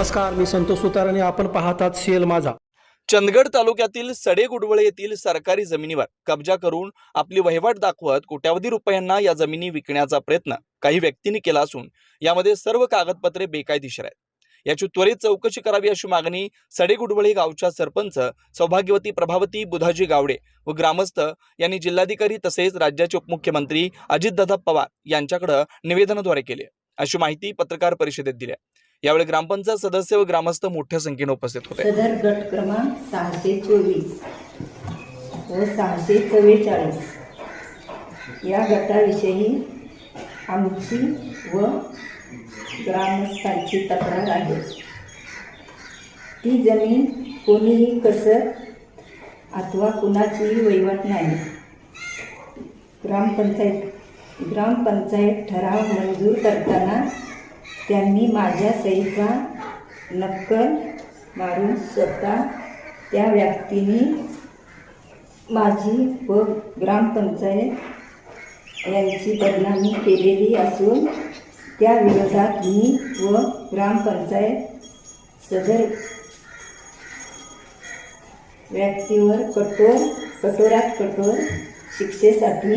नमस्कार मी संतोष सुतार आणि आपण पाहतात सीएल माझा. चंदगड तालुक्यातील सडेगुडवळे येथील सरकारी जमिनीवर कब्जा करून आपली वहिवाट दाखवत कोट्यावधी रुपयांना या जमिनी विकण्याचा प्रयत्न काही व्यक्तींनी केला असून यामध्ये सर्व कागदपत्रे बेकायदेशीर आहेत. याची त्वरित चौकशी करावी अशी मागणी सडेगुडवळे गावच्या सरपंच सौभाग्यवती प्रभावती बुधाजी गावडे व ग्रामस्थ यांनी जिल्हाधिकारी तसेच राज्याचे उपमुख्यमंत्री अजितदादा पवार यांच्याकडे निवेदनाद्वारे केली. अशी माहिती पत्रकार परिषदेत दिली यावेळी ग्रामपंचायत सदस्य व ग्रामस्थ मोठ्या संख्येने उपस्थित होते. सदर गट क्रमांक सहाशे चोवीस व सहाशे चव्वेचाळीस. या गटाविषयी आमची व ग्रामस्थांची तक्रार आहे. ती जमीन कोणीही कसर अथवा कुणाचीही वहिवाट नाही. ग्रामपंचायत ग्रामपंचायत ठराव मंजूर करताना त्यांनी माझ्या सहीचा नक्कल मारून स्वतः त्या व्यक्तीने माझी व ग्रामपंचायत यांची बदनामी केलेली असून त्या विरोधात मी व ग्रामपंचायत सदर व्यक्तीवर कठोर कठोरात कठोर शिक्षेसाठी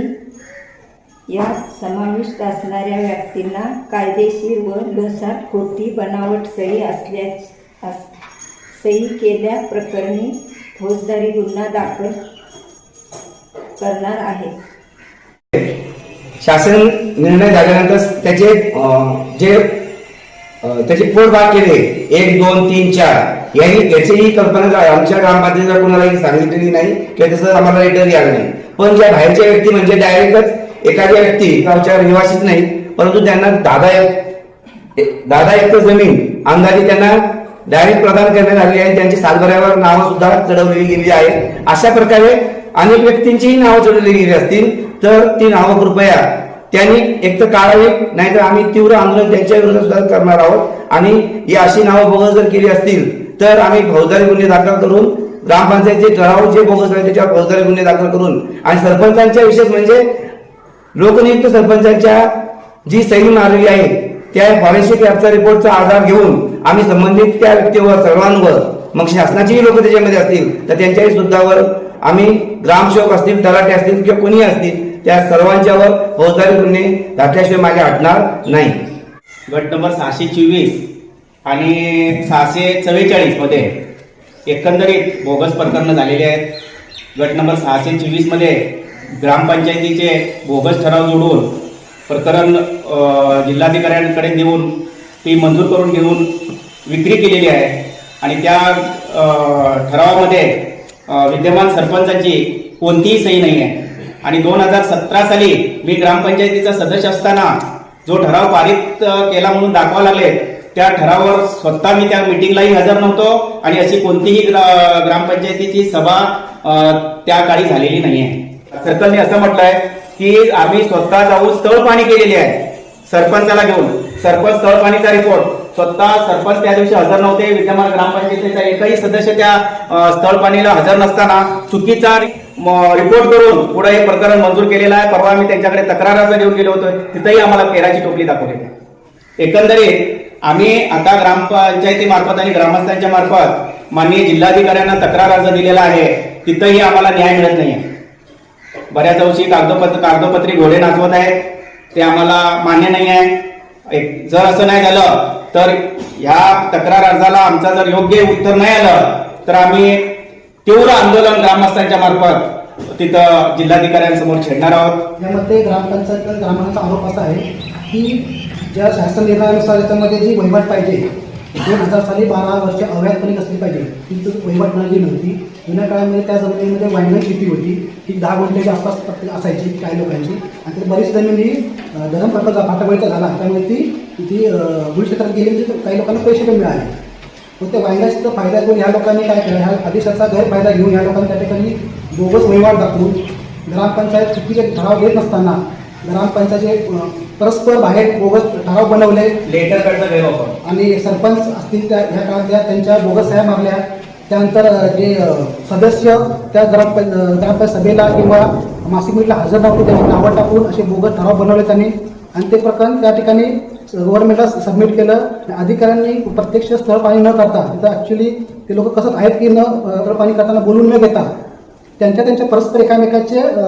यात समाविष्ट असणाऱ्या व्यक्तींना कायदेशीर व लोसात खोटी बनावट सही असल्यास अस सही केल्या प्रकरणी फौजदारी गुन्हा दाखल करणार आहे. शासन निर्णय झाल्यानंतर त्याचे जे अं, त्याचे पोटभाग केले. एक दोन तीन चार. यांनी याचीही कल्पना आमच्या ग्रामपंचायतीला कोणालाही सांगितलेली नाही किंवा तसं आम्हाला लेटरही आलं नाही. पण ज्या बाहेरच्या व्यक्ती म्हणजे डायरेक्टच एखादी व्यक्ती गावच्या रहिवासीच नाही परंतु त्यांना दादा एक दादा एक जमीन अंदाजे त्यांना डायरेक्ट प्रदान करण्यात आली आहे. त्यांची सातबऱ्यावर नावं सुद्धा चढवलेली गेली आहेत अशा प्रकारे अनेक व्यक्तींचीही नावं चढवली गेली असतील तर ती नावं कृपया त्यांनी एक तर काढावी नाहीतर आम्ही तीव्र आंदोलन त्यांच्या विरोधात सुद्धा करणार आहोत. आणि ही अशी नावं बोगस जर केली असतील तर आम्ही फौजदारी गुन्हे दाखल करून ग्रामपंचायतीचे ठराव जे बोगस आहे त्याच्यावर फौजदारी गुन्हे दाखल करून आणि सरपंचांच्या विशेष म्हणजे लोकनियुक्त सरपंचांच्या जी सही मारलेली आहे त्या फॉरेन्सिक लॅबचा रिपोर्टचा आधार घेऊन आम्ही संबंधित त्या व्यक्तीवर सर्वांवर मग शासनाचीही लोक त्याच्यामध्ये असतील तर त्यांच्याही सुद्धावर आम्ही ग्रामसेवक असतील तलाटे असतील किंवा कोणी असतील त्या सर्वांच्यावर फौजदारी गुन्हे दाखल्याशिवाय मागे हटणार नाही. गट नंबर सहाशे चोवीस आणि सहाशे चव्वेचाळीसमध्ये एकंदरीत बोगस प्रकरणं झालेली आहेत. गट नंबर सहाशे चोवीसमध्ये ग्रामपंचायतीचे बोगस ठराव जोडून प्रकरण जिल्हाधिकाऱ्यांकडे देऊन ती मंजूर करून घेऊन विक्री केलेली आहे. आणि त्या ठरावामध्ये विद्यमान सरपंचाची कोणतीही सही नाही आहे. आणि दोन हजार सतरा साली मी ग्रामपंचायतीचा सदस्य असताना जो ठराव पारित केला म्हणून दाखवा लागले त्या ठरावावर स्वतः मी त्या मिटिंगलाही हजर नव्हतो. आणि अशी कोणतीही ग्रा- ग्रामपंचायतीची सभा त्या काळी झालेली नाही आहे. सर्कलने असं म्हटलंय की आम्ही स्वतः जाऊन स्थळ पाणी केलेली आहे. सरपंचाला घेऊन. सरपंच स्थळ पाणीचा रिपोर्ट स्वतः सरपंच त्या दिवशी हजर नव्हते. विद्यमान ग्रामपंचायतीचा एकही सदस्य त्या स्थळ पाणीला हजर नसताना चुकीचा रिपोर्ट करून पुढे हे प्रकरण मंजूर केलेलं आहे. परवा आम्ही त्यांच्याकडे तक्रार अर्ज देऊन गेलो होतो. तिथेही आम्हाला पेराची टोपली दाखवली आहे. एकंदरीत आम्ही आता ग्रामपंचायती मार्फत आणि ग्रामस्थांच्या मार्फत माननीय जिल्हाधिकाऱ्यांना तक्रार अर्ज दिलेला आहे. तिथंही आम्हाला न्याय मिळत नाहीये. बऱ्याच अंशी कागदपत्र कागदपत्री घोडे नाचवत आहेत. ते आम्हाला मान्य नाही आहे. एक- जर असं नाही झालं तर ह्या तक्रार अर्जाला आमचा जर योग्य उत्तर नाही आलं तर आम्ही तीव्र आंदोलन ग्रामस्थांच्या मार्फत तिथं जिल्हाधिकाऱ्यांसमोर छेडणार आहोत. यामध्ये ग्रामपंचायत ग्रामांचा आरोप असा आहे की ज्या शासन निर्णयानुसार याच्यामध्ये जी वहिवाट पाहिजे दोन हजार साली बारा वर्ष अवैधपणे असली पाहिजे. ती वहिवाट मिळाली नव्हती. जुन्या काळामध्ये त्या जमिनीमध्ये वायनाई शेती होती. ती दहा गुंठ्याच्या आसपास असायची काही लोकांची. आणि ती बरीच जमीन ही धरम धरण प्रकल्प फाटावळीचा झाला. त्यामुळे ती ती अं, गेली म्हणजे काही लोकांना पैसे पण मिळाले. मग त्या वायनाचा फायदा घेऊन ह्या लोकांनी काय केलं? ह्या आदेशाचा गैरफायदा घेऊन ह्या लोकांनी त्या ठिकाणी बोगस वहिवाट दाखवून ग्रामपंचायत चुकीचे ठराव घेत नसताना ग्रामपंचायतीचे परस्पर बाहेर बोगस ठराव बनवले. लेटर कडचा गैरवापर. आणि सरपंच असतील त्या ह्या काळात त्या त्यांच्या बोगस सह्या मारल्या त्यानंतर जे सदस्य त्या ग्रामपं अ, ग्रामपंचायत सभेला किंवा मासिक मीटला हजर नव्हते त्यांनी नावं टाकून असे बोगस ठराव बनवले त्यांनी. आणि ते प्रकरण त्या ठिकाणी गव्हर्नमेंटला सबमिट केलं. अधिकाऱ्यांनी प्रत्यक्ष स्थळ पाणी न करता तिथं ॲक्च्युली ते लोक कसं आहेत की न स्थळ पाणी करताना बोलून न घेता त्यांच्या त्यांच्या परस्पर एकामेकाचे अ,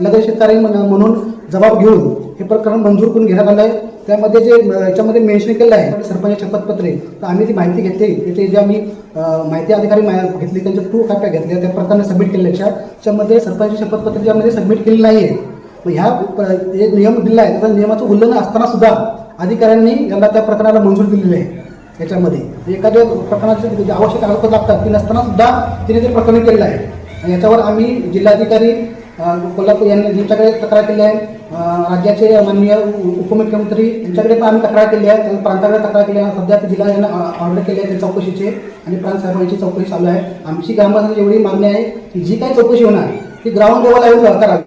लगत शेतकरी म्हणून जबाब घेऊन हे प्रकरण मंजूर करून घेण्यात आलं आहे. त्यामध्ये जे याच्यामध्ये मेन्शन केलं आहे सरपंच शपथपत्रे तर आम्ही ती माहिती घेतली. त्याचे जे आम्ही माहिती अधिकारी घेतली त्यांच्या टू कॉप्या घेतल्या त्या प्रकारे सबमिट केल्याच्या त्याच्यामध्ये सरपंच शपथपत्र ज्यामध्ये सबमिट केली नाही आहे मग ह्या जे नियम दिला आहे. त्या नियमाचं उल्लंघन असताना सुद्धा अधिकाऱ्यांनी यांना त्या प्रकरणाला मंजूर दिलेली आहे. याच्यामध्ये एखाद्या प्रकरणाचे जे आवश्यक कागदपत्र लागतात ती नसताना सुद्धा तिने ते प्रकरण केलेलं आहे. याच्यावर आम्ही जिल्हाधिकारी कोल्हापूर यांनी यांच्याकडे तक्रार केली आहे राज्याचे माननीय उपमुख्यमंत्री यांच्याकडे पण आम्ही तक्रार केली आहे त्यांनी प्रांताकडे तक्रार केली आहे. सध्या जिल्हा यांना ऑर्डर केली आहे त्या चौकशीचे आणि प्रांत साहेबांची चौकशी चालू आहे. आमची ग्रामस्थांची एवढी मागणी आहे की जी काही चौकशी होणार ती ग्राउंड लेवलला येऊन करावी